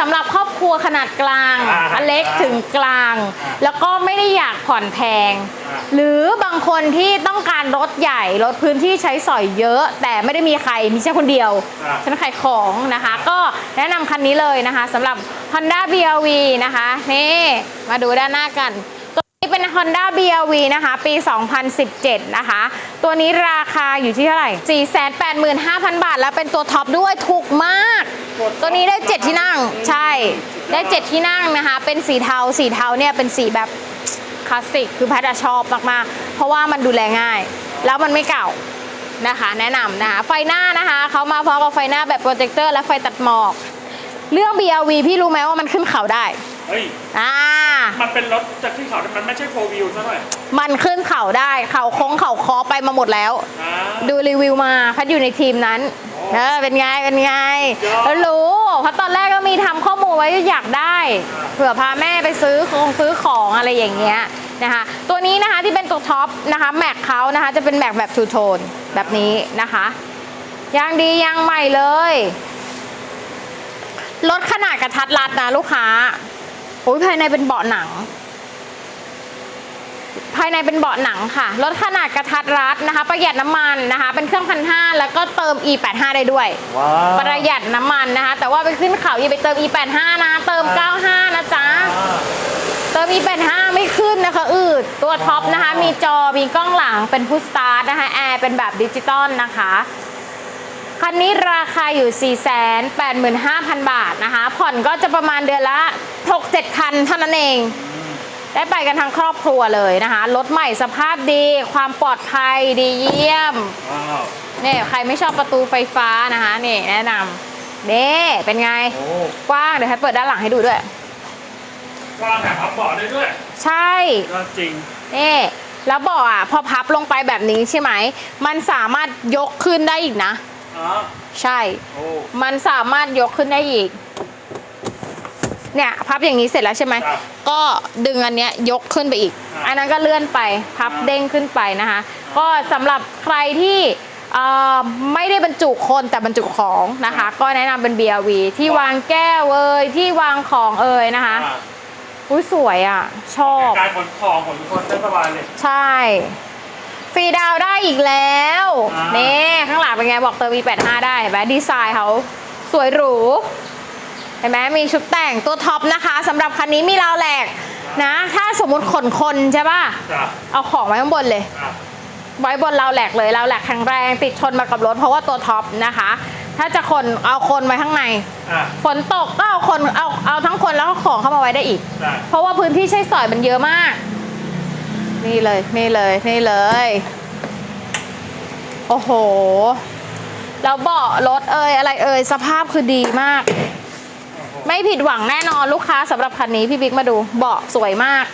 สำหรับครอบครัวขนาดกลางอ่าอันเล็กถึงกลาง อ่าแล้วก็ไม่ได้อยากผ่อนแพง อ่า หรือบางคนที่ต้องการรถใหญ่ รถพื้นที่ใช้สอยเยอะ แต่ไม่ได้มีใครมีแค่คนเดียว อ่า ฉันขายของนะคะ ก็แนะนำคันนี้เลยนะคะสำหรับ Honda BRV นะคะ นี่มาดูด้านหน้ากัน ตัวนี้เป็น Honda BRV นะคะ ปี 2017 นะคะ ตัวนี้ราคาอยู่ที่เท่าไหร่ 485,000 บาท แล้วเป็นตัวท็อปด้วยถูกมาก ตัวนี้ได้ 7 ที่นั่งใช่ ได้ 7 ที่นั่งนะคะ เป็นสีเทาสีเทาเนี่ยเป็นสีแบบคลาสสิกคือแพทย์อะชอบมากๆ เพราะว่ามันดูแลง่าย แล้วมันไม่เก่านะคะ แนะนำนะคะ ไฟหน้านะคะเขามาพร้อมกับไฟหน้าแบบโปรเจคเตอร์และไฟตัดหมอก เรื่อง BRV พี่รู้ไหมว่ามันขึ้นเขาได้เฮ้ยอ่ามันเป็นรถจากที่เขาแต่มันไม่ใช่โฟวิวซะหน่อยมันขึ้นเขาได้เขาโค้งเขาคอไปมาหมดแล้วอ่าดูรีวิวมาพัดอยู่ในทีมนั้นโอ้ เออเป็นไงเป็นไงแล้วรู้เพราะตอนแรกก็มีทำข้อมูลไว้อยากได้ เผื่อพาแม่ไปซื้อของซื้อของอะไรอย่างเงี้ยนะคะตัวนี้นะคะที่เป็นตัวท็อปนะคะแม็กเขานะคะจะเป็นแม็กแบบทูโทนแบบนี้นะคะยางดียางใหม่เลยรถขนาดกระทัดรัดนะลูกค้าโอ้ยภายในเป็นเบาะหนัง ภายในเป็นเบาะหนังค่ะรถขนาดกระทัดรัดนะคะ ประหยัดน้ำมันนะคะ เป็นเครื่องพันห้าแล้วก็เติม e85 ได้ด้วย ว้าว ประหยัดน้ำมันนะคะ แต่ว่าไปขึ้นเขาอย่าไปเติม e85 นะ เติม 95 นะจ๊ะอ่าเติม e85 ไม่ขึ้นนะคะอืด ตัวท็อปนะคะ มีจอ มีกล้องหลัง เป็นพุชสตาร์ทนะคะ แอร์เป็นแบบดิจิตอลนะคะ คันนี้ราคาอยู่ 485,000 บาทนะคะ ผ่อนก็จะประมาณเดือนละ 6-7คันเท่านั้นเอง ได้ไปกันทั้งครอบครัวเลยนะคะรถใหม่สภาพดี ความปลอดภัยดีเยี่ยมว้าวนี่ใครไม่ชอบประตูไฟฟ้านะคะนี่แนะนำนี่เป็นไงโอ้กว้างเดี๋ยวให้เปิดด้านหลังให้ดูด้วยกว้างแบบอัพเบาะได้ด้วย ใช่ยอดจริงนี่แล้วเบอกอะพอพับลงไปแบบนี้ใช่ไหม มันสามารถยกขึ้นได้อีกนะอ๋อใช่โอ้มันสามารถยกขึ้นได้อีก เนี่ยพับอย่างนี้เสร็จแล้วใช่ไหมครับก็ดึงอันเนี้ยยกขึ้นไปอีกอ่าอันนั้นก็เลื่อนไปพับเด้งขึ้นไปนะคะ ก็สำหรับใครที่เอ่อไม่ได้บรรจุคนแต่บรรจุของนะคะ ก็แนะนำเป็น BRV ที่วางแก้วเอ่ยที่วางของเอ่ยนะคะอ่าอุ้ยสวยอะ ชอบ การขนของของทุกคนได้สบายเลย ใช่ ฟรีดาวน์ได้อีกแล้วอ่านี่ นี่ข้างหลังเป็นไงบอกเติม V85 ได้เห็นไหมดีไซน์เขาสวยหรู เห็นไหมมีชุดแต่งตัวท็อปนะคะสำหรับคันนี้มีราวแหลกนะ ถ้าสมมุติขนคนใช่ป่ะจ้ะเอาของไว้ข้างบนเลยอะไว้บนราวแหลกเลยราวแหลกแข็งแรง ติดทนมากับรถเพราะว่าตัวท็อปนะคะ ถ้าจะคนเอาคนไว้ข้างใน อะฝนตกก็เอาคนเอาเอาทั้งคนแล้วก็ของเข้ามาไว้ได้อีก ได้เพราะว่าพื้นที่ใช้สอยมันเยอะมาก นี่เลย นี่เลย นี่เลย โอ้โห แล้วเบาะรถเอ่ยอะไรเอ่ยสภาพคือดีมาก ไม่ผิดหวังแน่นอนลูกค้าสำหรับคันนี้พี่บิ๊กมาดูเบาะสวยมาก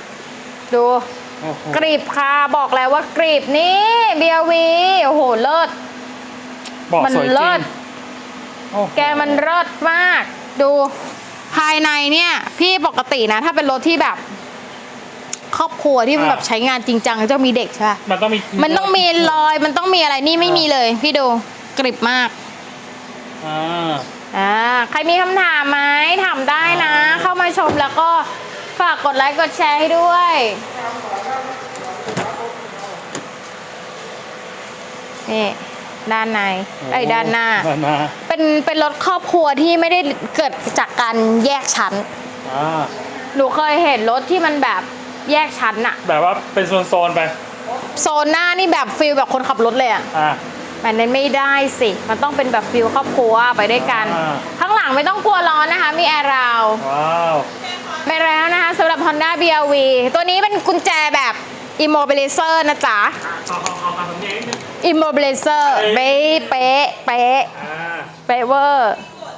ดูโอ้โหกรีบค่ะบอกแล้วว่ากรีบนี่เบียวีโอ้โหเลิศเบอกมันสวยจริเลิงศโอ้โหแกมันเลิศมาก ดูภายในเนี่ย พี่ปกตินะ ถ้าเป็นรถที่แบบ ครอบครัวที่มันแบบใช้งานจริงจังจะมีเด็กใช่ปะมันต้องมีมันต้องมีรอย มันต้องมีอะไรนี่ไม่มีเลย พี่ดูกริบมากอ่า อ่าใครมีคำถามไหมถามได้นะ เข้ามาชมแล้วก็ฝากกดไลค์กดแชร์ให้ด้วยนี่ด้านในไอ้ยด้านหน้า ด้านหน้า เป็นเป็นรถครอบครัวที่ไม่ได้เกิดจากการแยกชั้น อ่า หนูเคยเห็นรถที่มันแบบแยกชั้นอะแบบว่าเป็นโซนๆไป โซนหน้านี่แบบฟิลแบบคนขับรถเลยอะอ่า มันนั้นไม่ได้สิ มันต้องเป็นแบบฟิลครอบครัวไปด้วยกัน อ่า ข้างหลังไม่ต้องกลัวร้อนนะคะ มีแอร์ราว ว้าวไปแล้วนะคะสำหรับ Honda BRV ตัวนี้เป็นกุญแจแบบ Immobilizer นะจ๊ะ ขอขอขอขอตรงนี้นิดนึง Immobilizer เอ้เป๊ะยเป๊ะเป๊ะอ่า เป๊ะเวอร์